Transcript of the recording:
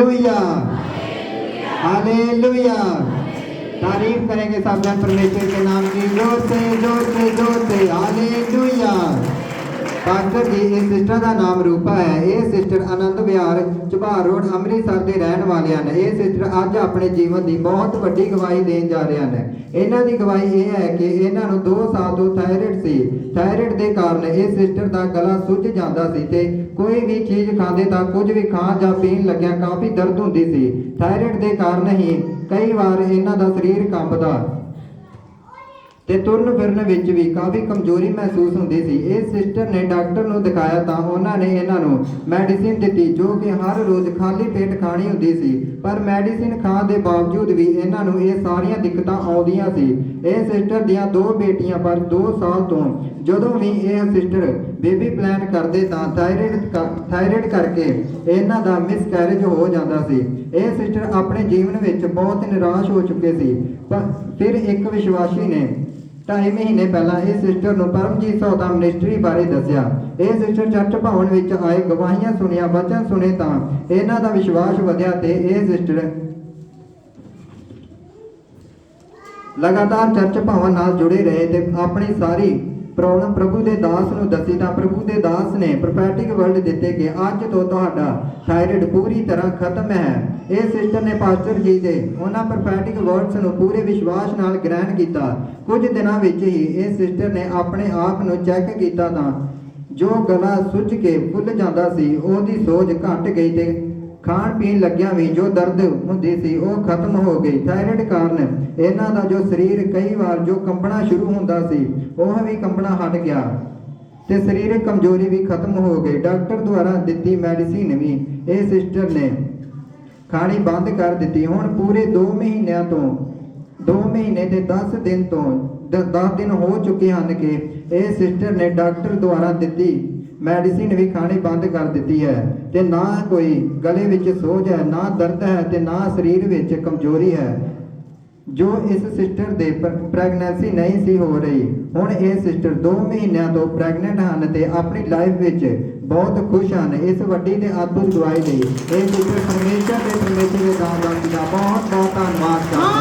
Hallelujah hallelujah तारीफ करेंगे सब जन परमेश्वर के नाम की जोर से जोर से जोर से हालेलुया ਪਾਸਟਰ ਜੀ ਇਸ ਸਿਸਟਰ ਦਾ ਨਾਮ ਰੂਪਾ ਹੈ। ਇਹ ਸਿਸਟਰ ਆਨੰਦ ਵਿਹਾਰ ਝਬਾਰ ਰੋਡ, ਅੰਮ੍ਰਿਤਸਰ ਦੇ ਰਹਿਣ ਵਾਲੇ ਹਨ। ਇਹ ਸਿਸਟਰ ਅੱਜ ਆਪਣੇ ਜੀਵਨ ਦੀ ਬਹੁਤ ਵੱਡੀ ਗਵਾਹੀ ਦੇਣ ਜਾ ਰਹੇ ਹਨ। ਇਹਨਾਂ ਦੀ ਗਵਾਹੀ ਇਹ ਹੈ ਕਿ ਇਹਨਾਂ ਨੂੰ 2 ਸਾਲ ਤੋਂ ਥਾਇਰਾਇਡ ਸੀ। ਥਾਇਰਾਇਡ ਦੇ ਕਾਰਨ ਇਹ ਸਿਸਟਰ ਦਾ ਗਲਾ ਸੁੱਜ ਜਾਂਦਾ ਸੀ ਤੇ ਕੋਈ ਵੀ ਚੀਜ਼ ਖਾਂਦੇ ਤਾਂ ਕੁਝ ਵੀ ਖਾਣ ਜਾਂ ਪੀਣ ਲੱਗਿਆ ਕਾਫੀ ਦਰਦ ਹੁੰਦੀ ਸੀ। ਥਾਇਰਾਇਡ ਦੇ ਕਾਰਨ ਹੀ ਕਈ ਵਾਰ ਇਹਨਾਂ ਦਾ ਸਰੀਰ ਕੰਬਦਾ। ਤੇ ਤੁਰਨ ਫਿਰਨ ਵਿੱਚ ਵੀ ਕਾਫੀ ਕਮਜ਼ੋਰੀ ਮਹਿਸੂਸ ਹੁੰਦੀ ਸੀ। ਇਹ ਸਿਸਟਰ ਨੇ ਡਾਕਟਰ ਨੂੰ ਦਿਖਾਇਆ ਤਾਂ ਉਹਨਾਂ ਨੇ ਇਹਨਾਂ ਨੂੰ ਮੈਡੀਸਿਨ ਦਿੱਤੀ, ਜੋ ਕਿ ਹਰ ਰੋਜ਼ ਖਾਲੀ ਪੇਟ ਖਾਣੀ ਹੁੰਦੀ ਸੀ। ਪਰ ਮੈਡੀਸਿਨ ਖਾਣ ਦੇ ਬਾਵਜੂਦ ਵੀ ਇਹਨਾਂ ਨੂੰ ਇਹ ਸਾਰੀਆਂ ਦਿੱਕਤਾਂ ਆਉਂਦੀਆਂ ਸੀ। ਇਹ ਸਿਸਟਰ ਦੀਆਂ ਦੋ ਬੇਟੀਆਂ ਪਰ 2 ਸਾਲ ਤੋਂ ਜਦੋਂ ਵੀ ਇਹ ਸਿਸਟਰ ਬੇਬੀ ਪਲਾਨ ਕਰਦੇ ਤਾਂ ਥਾਇਰਾਇਡ ਥਾਇਰਾਇਡ ਕਰਕੇ ਇਹਨਾਂ ਦਾ ਮਿਸਕੈਰੇਜ ਹੋ ਜਾਂਦਾ ਸੀ। ਇਹ ਸਿਸਟਰ ਆਪਣੇ ਜੀਵਨ ਵਿੱਚ ਬਹੁਤ ਨਿਰਾਸ਼ ਹੋ ਚੁੱਕੇ ਸੀ। ਪਰ ਫਿਰ ਇੱਕ ਵਿਸ਼ਵਾਸੀ ਨੇ ਢਾਈ ਮਹੀਨੇ ਪਹਿਲਾਂ ਇਹ ਸਿਸਟਰ ਨੂੰ ਪਰਮਜੀਤ ਸੌਦਾ ਮਿਨਿਸਟਰੀ ਬਾਰੇ ਦੱਸਿਆ। ਇਹ ਸਿਸਟਰ ਚਰਚ ਭਵਨ ਵਿੱਚ ਆਏ, ਗਵਾਹੀਆਂ ਸੁਣਿਆ, ਵਚਨ ਸੁਣੇ ਤਾਂ ਇਹਨਾਂ ਦਾ ਵਿਸ਼ਵਾਸ ਵਧਿਆ ਤੇ ਇਹ ਸਿਸਟਰ ਲਗਾਤਾਰ ਚਰਚ ਭਵਨ ਨਾਲ ਜੁੜੇ ਰਹੇ ਤੇ ਆਪਣੀ ਸਾਰੀ ਪ੍ਰੋਬਲਮ ਪ੍ਰਭੂ ਦੇ ਦਾਸ ਨੂੰ ਦੱਸੀ ਤਾਂ ਪ੍ਰਭੂ ਦੇ ਦਾਸ ਨੇ ਪ੍ਰੋਫੈਟਿਕ ਵਰਡ ਦਿੱਤੇ ਕਿ ਅੱਜ ਤੋਂ ਤੁਹਾਡਾ ਥਾਇਰਾਇਡ ਪੂਰੀ ਤਰ੍ਹਾਂ ਖਤਮ ਹੈ। ਇਹ ਸਿਸਟਰ ਨੇ ਪਾਸਟਰ ਜੀ ਦੇ ਉਹਨਾਂ ਪ੍ਰੋਫੈਟਿਕ ਵਰਡਸ ਨੂੰ ਪੂਰੇ ਵਿਸ਼ਵਾਸ ਨਾਲ ਗ੍ਰਹਿਣ ਕੀਤਾ। ਕੁਝ ਦਿਨਾਂ ਵਿੱਚ ਹੀ ਇਹ ਸਿਸਟਰ ਨੇ ਆਪਣੇ ਆਪ ਨੂੰ ਚੈੱਕ ਕੀਤਾ ਤਾਂ ਜੋ ਗਲਾ ਸੁੱਜ ਕੇ ਫੁੱਲ ਜਾਂਦਾ ਸੀ, ਉਹਦੀ ਸੋਜ ਘਟ ਗਈ ਤੇ ਖਾਣ ਪੀਣ ਲੱਗਿਆਂ ਵੀ ਜੋ ਦਰਦ ਹੁੰਦੀ ਸੀ, ਉਹ ਖਤਮ ਹੋ ਗਈ। ਥਾਇਰਾਇਡ ਕਾਰਨ ਇਹਨਾਂ ਦਾ ਜੋ ਸਰੀਰ ਕਈ ਵਾਰ ਜੋ ਕੰਬਣਾ ਸ਼ੁਰੂ ਹੁੰਦਾ ਸੀ, ਉਹ ਵੀ ਕੰਬਣਾ ਹਟ ਗਿਆ ਤੇ ਸਰੀਰਕ ਕਮਜ਼ੋਰੀ ਵੀ ਖਤਮ ਹੋ ਗਈ। ਡਾਕਟਰ ਦੁਆਰਾ ਦਿੱਤੀ ਮੈਡੀਸਿਨ ਵੀ ਇਹ ਸਿਸਟਰ ਨੇ ਖਾਣੀ ਬੰਦ ਕਰ ਦਿੱਤੀ। ਹੁਣ ਪੂਰੇ 2 ਮਹੀਨਿਆਂ ਤੋਂ 2 ਮਹੀਨੇ ਤੇ 10 ਦਿਨ ਤੋਂ 10 ਦਿਨ ਹੋ ਚੁੱਕੇ ਹਨ ਕਿ ਇਹ ਸਿਸਟਰ ਨੇ ਡਾਕਟਰ ਦੁਆਰਾ ਦਿੱਤੀ ਮੈਡੀਸਿਨ ਵੀ ਖਾਣੀ ਬੰਦ ਕਰ ਦਿੱਤੀ ਹੈ ਤੇ ਨਾ ਕੋਈ ਗਲੇ ਵਿੱਚ ਸੋਜ ਹੈ, ਨਾ ਦਰਦ ਹੈ ਤੇ ਨਾ ਸਰੀਰ ਵਿੱਚ ਕਮਜ਼ੋਰੀ ਹੈ। ਜੋ ਇਸ ਸਿਸਟਰ ਦੇ ਪ੍ਰੈਗਨੈਂਸੀ ਨਹੀਂ ਸੀ ਹੋ ਰਹੀ, ਹੁਣ ਇਹ ਸਿਸਟਰ 2 ਮਹੀਨਿਆਂ ਤੋਂ ਪ੍ਰੈਗਨੈਂਟ ਹਨ ਤੇ ਆਪਣੀ ਲਾਈਫ ਵਿੱਚ ਬਹੁਤ ਖੁਸ਼ ਹਨ। ਇਸ ਵੱਡੀ ਤੇ ਅਦਭੁਤ ਦਵਾਈ ਲਈ ਇਹ ਸਿਸਟਰ ਪਰਮੇਸ਼ਰ ਦੇ ਪਰਮੇਸ਼ਰ ਦੇ ਨਾਮ ਦਾ ਬਹੁਤ ਬਹੁਤ ਧੰਨਵਾਦ ਕਰਦਾ